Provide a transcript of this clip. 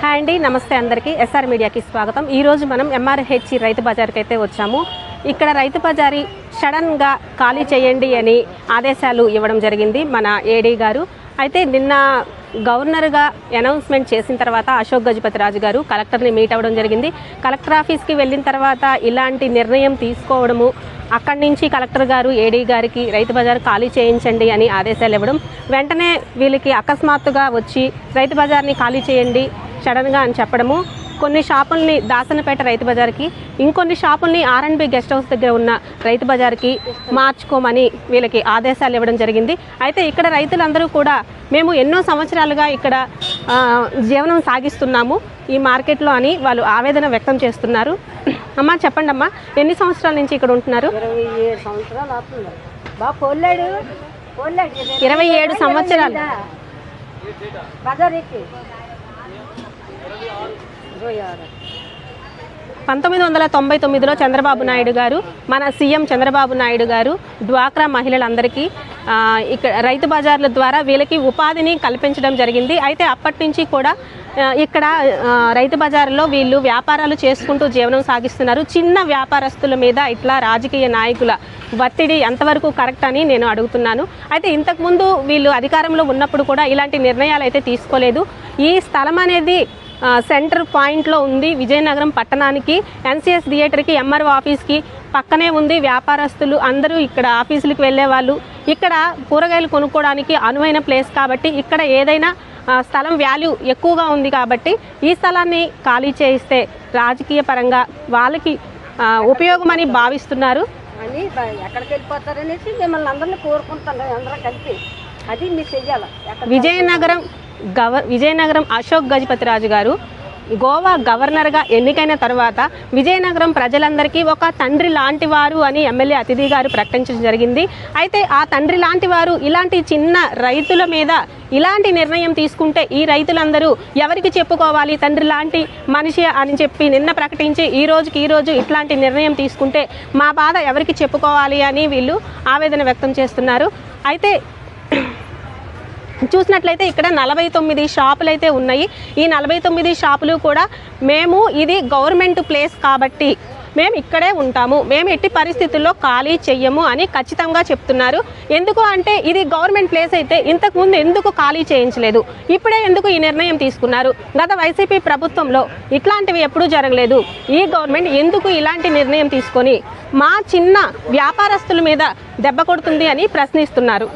Hi అండి నమస్తే అందరికీ. ఎస్ఆర్ మీడియాకి స్వాగతం. ఈరోజు మనం ఎంఆర్హెచ్ రైతు బజార్కి అయితే వచ్చాము. ఇక్కడ రైతు బజారి సడన్గా ఖాళీ చేయండి అని ఆదేశాలు ఇవ్వడం జరిగింది మన ఏడీ గారు. అయితే నిన్న గవర్నర్గా అనౌన్స్మెంట్ చేసిన తర్వాత అశోక్ గజపతి రాజు గారు కలెక్టర్ని మీట్ అవ్వడం జరిగింది. కలెక్టర్ ఆఫీస్కి వెళ్ళిన తర్వాత ఇలాంటి నిర్ణయం తీసుకోవడము అక్కడి నుంచి కలెక్టర్ గారు ఏడీ గారికి రైతు బజార్ ఖాళీ చేయించండి అని ఆదేశాలు ఇవ్వడం వెంటనే వీళ్ళకి అకస్మాత్తుగా వచ్చి రైతు బజార్ని ఖాళీ చేయండి సడన్గా అని చెప్పడము. కొన్ని షాపుల్ని దాసనపేట రైతు బజార్కి ఇంకొన్ని షాపుల్ని ఆర్ఎండ్బి గెస్ట్ హౌస్ దగ్గర ఉన్న రైతు బజార్కి మార్చుకోమని వీళ్ళకి ఆదేశాలు ఇవ్వడం జరిగింది. అయితే ఇక్కడ రైతులందరూ కూడా మేము ఎన్నో సంవత్సరాలుగా ఇక్కడ జీవనం సాగిస్తున్నాము ఈ మార్కెట్లో అని వాళ్ళు ఆవేదన వ్యక్తం చేస్తున్నారు. అమ్మా చెప్పండి అమ్మా ఎన్ని సంవత్సరాల నుంచి ఇక్కడ ఉంటున్నారు? ఇరవై ఏడు సంవత్సరాలు. పంతొమ్మిది వందల తొంభై తొమ్మిదిలో చంద్రబాబు నాయుడు గారు మన సీఎం చంద్రబాబు నాయుడు గారు డ్వాక్రా మహిళలందరికీ ఇక్కడ రైతు బజార్ల ద్వారా వీళ్ళకి ఉపాధిని కల్పించడం జరిగింది. అయితే అప్పటి నుంచి కూడా ఇక్కడ రైతు బజార్లో వీళ్ళు వ్యాపారాలు చేసుకుంటూ జీవనం సాగిస్తున్నారు. చిన్న వ్యాపారస్తుల మీద ఇట్లా రాజకీయ నాయకుల ఒత్తిడి ఎంతవరకు కరెక్ట్ అని నేను అడుగుతున్నాను. అయితే ఇంతకుముందు వీళ్ళు అధికారంలో ఉన్నప్పుడు కూడా ఇలాంటి నిర్ణయాలు అయితే తీసుకోలేదు. ఈ స్థలం అనేది సెంటర్ పాయింట్లో ఉంది విజయనగరం పట్టణానికి. ఎన్సిఎస్ థియేటర్కి ఎంఆర్ఓ ఆఫీస్కి పక్కనే ఉంది వ్యాపారస్తులు. అందరూ ఇక్కడ ఆఫీసులకు వెళ్ళే వాళ్ళు. ఇక్కడ కూరగాయలు కొనుక్కోవడానికి అనువైన ప్లేస్ కాబట్టి ఇక్కడ ఏదైనా స్థలం వాల్యూ ఎక్కువగా ఉంది కాబట్టి ఈ స్థలాన్ని ఖాళీ చేయిస్తే రాజకీయ పరంగా వాళ్ళకి ఉపయోగమని భావిస్తున్నారు. అని ఎక్కడికి వెళ్ళిపోతారనేసి మిమ్మల్ని అందరినీ కోరుకుంటాను అందరం కలిపి. అది మీరు చెయ్యాలి. విజయనగరం గవ విజయనగరం అశోక్ గజపతిరాజు గారు గోవా గవర్నర్గా ఎన్నికైన తర్వాత విజయనగరం ప్రజలందరికీ ఒక తండ్రి లాంటి వారు అని ఎమ్మెల్యే అతిథి గారు ప్రకటించడం జరిగింది. అయితే ఆ తండ్రి లాంటి వారు ఇలాంటి చిన్న రైతుల మీద ఇలాంటి నిర్ణయం తీసుకుంటే ఈ రైతులందరూ ఎవరికి చెప్పుకోవాలి? తండ్రి లాంటి మనిషి అని చెప్పి నిన్న ప్రకటించి ఈ రోజుకి ఈ రోజు ఇట్లాంటి నిర్ణయం తీసుకుంటే మా బాధ ఎవరికి చెప్పుకోవాలి అని వీళ్ళు ఆవేదన వ్యక్తం చేస్తున్నారు. అయితే చూసినట్లయితే ఇక్కడ నలభై తొమ్మిది షాపులు అయితే ఉన్నాయి. ఈ నలభై తొమ్మిది షాపులు కూడా మేము ఇది గవర్నమెంట్ ప్లేస్ కాబట్టి మేము ఇక్కడే ఉంటాము. మేము ఎట్టి పరిస్థితుల్లో ఖాళీ చెయ్యము అని ఖచ్చితంగా చెప్తున్నారు. ఎందుకు అంటే ఇది గవర్నమెంట్ ప్లేస్ అయితే ఇంతకుముందు ఎందుకు ఖాళీ చేయించలేదు? ఇప్పుడే ఎందుకు ఈ నిర్ణయం తీసుకున్నారు? గత వైసీపీ ప్రభుత్వంలో ఇట్లాంటివి ఎప్పుడూ జరగలేదు. ఈ గవర్నమెంట్ ఎందుకు ఇలాంటి నిర్ణయం తీసుకొని మా చిన్న వ్యాపారస్తుల మీద దెబ్బ కొడుతుంది అని ప్రశ్నిస్తున్నారు.